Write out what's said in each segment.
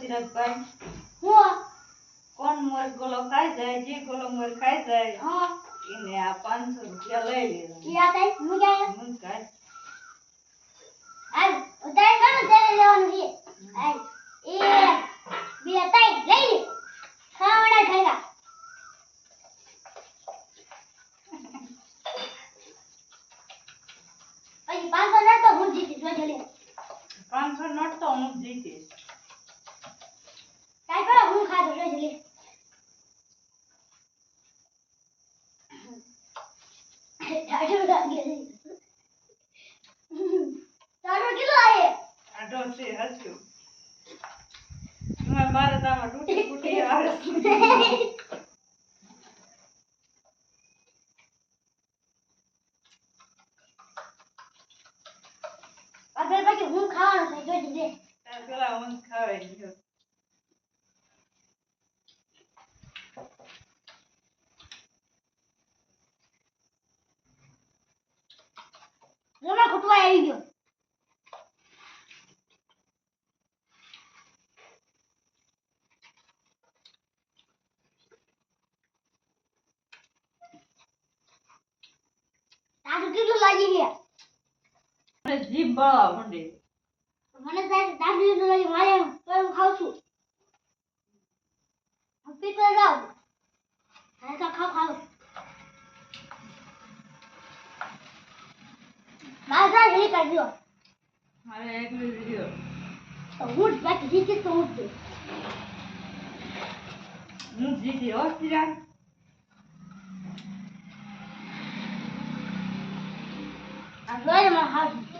સિરાજભાઈ. હું કોણ મોર ગોલો ખાઈ જાય જે ગોલો મોર ખાઈ જાય? હા એને આ પાંચસો રૂપિયા લઈ ઈ આ તાઈ હું જાય? હું કાઈ આય ઉતારી કરો ત્યારે લેવાનું છે. બે લઈ લે. પછી પાંચસો ના તો હું પાંચસો નોટ તો હું જીતીશ. હું ખાધો જોજો લે. ટાટો લાગે ટાટો કેટલો આયે છે મારે તામાં તૂટી ફૂટી આવે પછી હું ખાવાનું છે લે પેલા હું જ મોમાં ખૂટવા આવી ગયો તારું કેટલું લાગી ગયા મને જીભ બળવા માંડી મને તારું તારું કેટલું લાગી મારે તો હું ખાઉં છું પીતો જાઉં હા તો ખાવ ખાવ મારે ઘડી કરજો મારે એકલી વિડિયો તો જ બાકી જીતીશ તો હું જ હું જીતી હો સિરાજ આ જોઈને મને હાથ.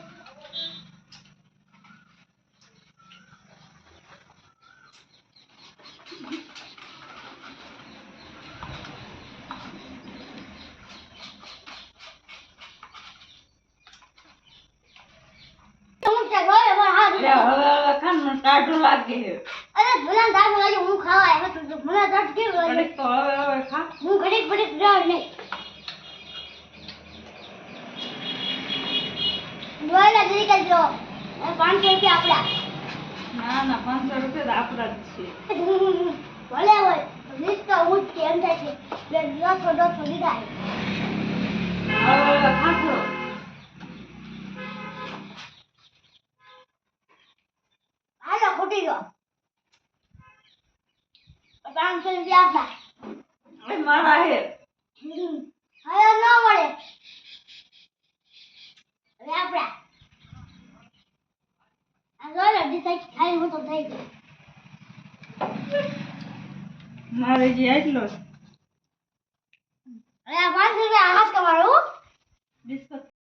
હું તે જોઈને મને હવે હવે ખાન ટાઢું લાગે અરે ભલા દાદુ લાગે હું ખાવા આવ્યો તો મને દર્દ કેવું લાગે તો હવે હવે ખા. હું ઘડીક ઘડીક જાઉં નહીં. જોઈને જરી કરજો. પાંચસો રૂપિયા આપડા. ના ના પાંચસો રૂપિયા આપડા જ છે. ભલે હોય વીસ તો હું જ કેમ થાય છે. બે હવે ખાશો પાંચસો રૂપિયા આપડા એ મારા હે હવે ન મળે હવે આપડા આ જો ને સાઈડ થાય હું તો થઈ ગયો મારે જે એટલો હવે આ પાંચસો રૂપિયા